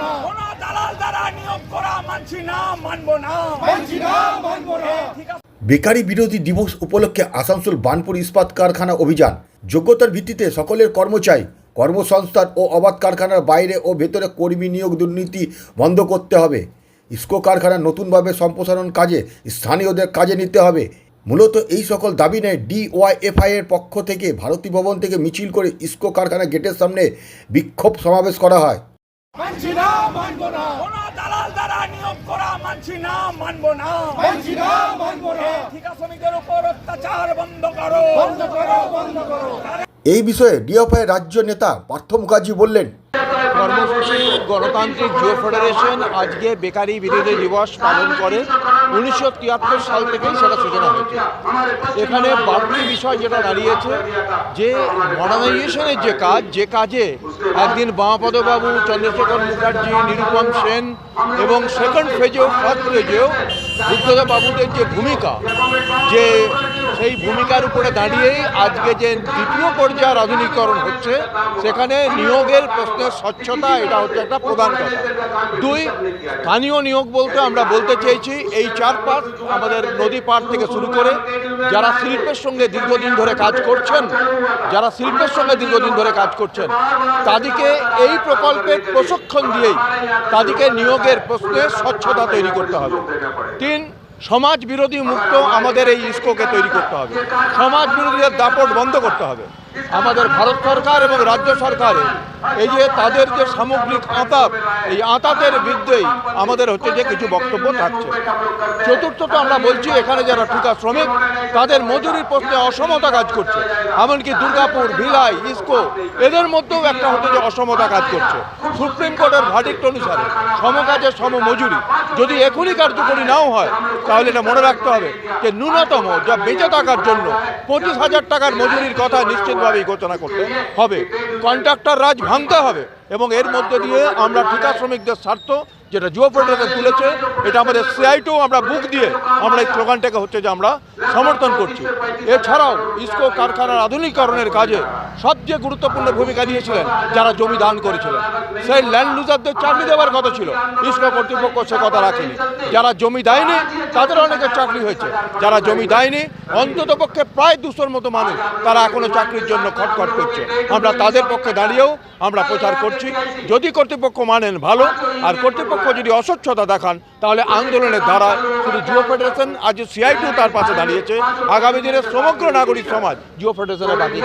না। কোন দালাল দ্বারা নিয়োগ করা মানছি না মানবো না। মানছি না মানবো না। বেকারি বিরোধী দিবস উপলক্ষে আসানসোল বানপুর ইস্পাত কারখানা অভিযান। যোগ্যতার ভিত্তিতে সকলের কর্মচারী কর্মসংস্থান ও অবাধ কারখানার বাইরে ও ভেতরে কর্মী নিয়োগ দুর্নীতি বন্ধ করতে হবে। ইস্কো কারখানা নতুনভাবে সম্প্রসারণ কাজে স্থানীয়দের কাজে নিতে হবে। মূলত এই সকল দাবি নিয়ে ডিওয়াইএফআই এর পক্ষ থেকে ভারতী ভবন থেকে মিছিল করে ইস্কো কারখানা গেটের সামনে বিক্ষোভ সমাবেশ করা হয়। মানছি না মানবো না। কোন দালাল দ্বারা নিয়োগ করা মানছি না মানবো না। মানছি না মানবো না। ঠিকা শ্রমিকের উপর অত্যাচার বন্ধ করো। বন্ধ করো বন্ধ করো। এই বিষয়ে ডিএফআই রাজ্য নেতা পার্থ মুখার্জি বললেন কর্মসূচি গণতান্ত্রিক জিও ফেডারেশন আজকে বেকারি বিরোধী দিবস পালন করে। উনিশশো তিয়াত্তর সাল থেকেই সেটা সূচনা হয়েছে। এখানে বাড়তি বিষয় যেটা দাঁড়িয়েছে, যে মডার্নাইজেশনের যে কাজ, যে কাজে একদিন বামাপদবাবু, চন্দ্রশেখর মুখার্জি, নিরুপম সেন এবং সেকেন্ড ফেজেও ফার্স্ট ফেজেও বুদ্ধদেব বাবুদের যে ভূমিকা, যে সেই ভূমিকার উপরে দাঁড়িয়েই আজকে যে দ্বিতীয় পর্যায়ের আধুনিকরণ হচ্ছে, সেখানে নিয়োগের প্রশ্নের স্বচ্ছতা এটা হচ্ছে একটা প্রধান কথা। দুই, স্থানীয় নিয়োগ বলতে আমরা বলতে চেয়েছি, এই চার পাশ আমাদের নদী পাড় থেকে শুরু করে যারা শিল্পের সঙ্গে দীর্ঘদিন ধরে কাজ করছেন, যারা শিল্পের সঙ্গে দীর্ঘদিন ধরে কাজ করছেন, তাদেরকে এই প্রকল্পের প্রশিক্ষণ দিয়েই তাদেরকে নিয়োগের প্রশ্নে স্বচ্ছতা তৈরি করতে হবে। তিন সমাজ বিরোধী মুক্ত আমাদের এই ইস্কোকে তৈরি করতে হবে। সমাজ বিরোধীদের দাপট বন্ধ করতে হবে। আমাদের ভারত সরকার এবং রাজ্য সরকারের এই যে তাদের যে সামগ্রিক আঁতাত এই আঁতাতের বিরুদ্ধেই আমাদের হচ্ছে যে কিছু বক্তব্য থাকছে। চতুর্থত আমরা বলছি, এখানে যারা ঠিকা শ্রমিক, তাদের মজুরির প্রশ্নে অসমতা কাজ করছে। এমনকি দুর্গাপুর, ভিলাই, ইস্কো, এদের মধ্যেও একটা হচ্ছে যে অসমতা কাজ করছে। সুপ্রিম কোর্টের ভার্ডিক্ট অনুসারে সমকাজের সম মজুরি যদি এখনই কার্যকরী নাও হয়, তাহলে এটা মনে রাখতে হবে যে ন্যূনতম যা বেঁচে থাকার জন্য পঁচিশ হাজার টাকার মজুরির কথা নিশ্চিতভাবেই ঘোষণা করতে হবে। কন্ট্রাক্টর রাজ ভাঙতে হবে এবং এর মধ্যে দিয়ে আমরা ঠিকা শ্রমিকদের স্বার্থ যেটা জিও ফেডারেশন তুলেছে, এটা আমাদের সিআইটিও আমরা বুক দিয়ে আমরা এই স্লোগানটাকে হচ্ছে যে আমরা সমর্থন করছি। এছাড়াও ইস্কো কারখানার আধুনিকরণের কাজে সবচেয়ে গুরুত্বপূর্ণ ভূমিকা নিয়েছিলেন যারা জমি দান করেছিলেন। সেই ল্যান্ড লুজারদের চাকরি দেওয়ার কথা ছিল। ইস্কো কর্তৃপক্ষ সে কথা রাখেনি। যারা জমি দেয়নি, তাদের অনেকের চাকরি হয়েছে। যারা জমি দেয়নি, অন্তত পক্ষে প্রায় দুশোর মতো মানুষ তারা এখনও চাকরির জন্য খটখট করছে। আমরা তাদের পক্ষে দাঁড়িয়েও আমরা প্রচার করছি। যদি কর্তৃপক্ষ মানেন ভালো, আর কর্তৃপক্ষ যদি অস্বচ্ছতা দেখান তাহলে আন্দোলনের ধারা শুধু জিও ফেডারেশন আজ সিআইটিও তার পাশে দাঁড়িয়েছে। আগামী দিনে সমগ্র নাগরিক সমাজ জিও ফেডারেশনের বাকি